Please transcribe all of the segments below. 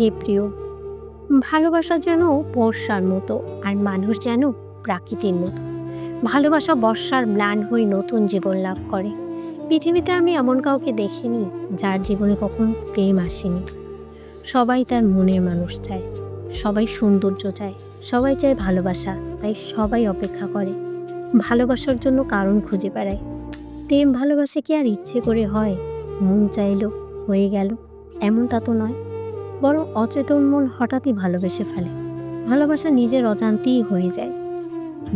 হে প্রিয়, ভালোবাসা যেন বর্ষার মতো আর মানুষ যেন প্রাকৃতির মতো। ভালোবাসা বর্ষার ম্লান হয়ে নতুন জীবন লাভ করে। পৃথিবীতে আমি এমন কাউকে দেখিনি যার জীবনে কখনো প্রেম আসেনি। সবাই তার মনের মানুষ চায়, সবাই সৌন্দর্য চায়, সবাই চায় ভালোবাসা, তাই সবাই অপেক্ষা করে। ভালোবাসার জন্য কারণ খুঁজে বেড়ায়। প্রেম ভালোবাসা কি আর ইচ্ছে করে হয়? মন চাইলো, হয়ে গেল, এমনটা তো নয়। বরং অচেতন মন হঠাৎই ভালোবেসে ফেলে। ভালোবাসা নিজের অজান্তেই হয়ে যায়।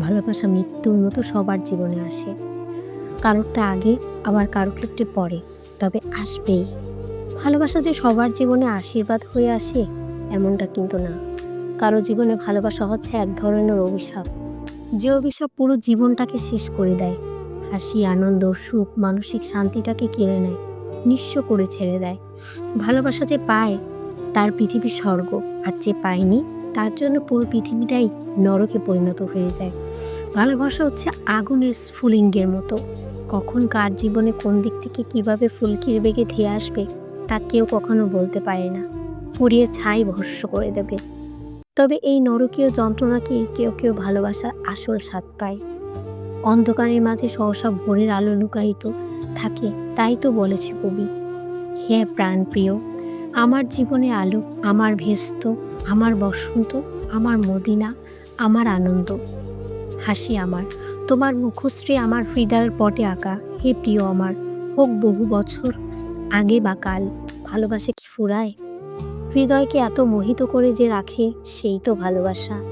ভালোবাসা মৃত্যুর মতো সবার জীবনে আসে। কারোরটা আগে, আবার কারও ক্ষেত্রে পরে, তবে আসবেই। ভালোবাসা যে সবার জীবনে আশীর্বাদ হয়ে আসে, এমনটা কিন্তু না। কারও জীবনে ভালোবাসা হচ্ছে এক ধরনের অভিশাপ। যে অভিশাপ পুরো জীবনটাকে শেষ করে দেয়। হাসি, আনন্দ, সুখ, মানসিক শান্তিটাকে কেড়ে নেয়। নিঃস্ব করে ছেড়ে দেয়। ভালোবাসা যে পায় তার পৃথিবী স্বর্গ। আর যে পায়নি, তার জন্য পুরো পৃথিবীটাই নরকে পরিণত হয়ে যায়। ভালোবাসা হচ্ছে আগুনের স্ফুলিঙ্গের মতো। কখন কার জীবনে কোন দিক থেকে কীভাবে ফুলকির বেগে ধেয়ে আসবে, তা কেউ কখনো বলতে পারে না। পুড়িয়ে ছাই ভস্য করে দেবে। তবে এই নরকীয় যন্ত্রণাকে কেউ কেউ ভালোবাসার আসল স্বাদ পায়। অন্ধকারের মাঝে সহসা ভোরের আলো লুকায়িত থাকে, তাই তো বলেছে কবি। হে প্রাণপ্রিয় আমার জীবনে আলো, আমার ভেস্ত, আমার বসন্ত, আমার মদিনা, আমার আনন্দ। হাসি আমার, তোমার মুখশ্রী আমার হৃদয়ের পটে আঁকা, হে প্রিয় আমার, হোক বহু বছর, আগে বা কাল, ভালোবাসে কি ফুরায়? হৃদয়কে এত মোহিত করে যে রাখে, সেই তো ভালোবাসা।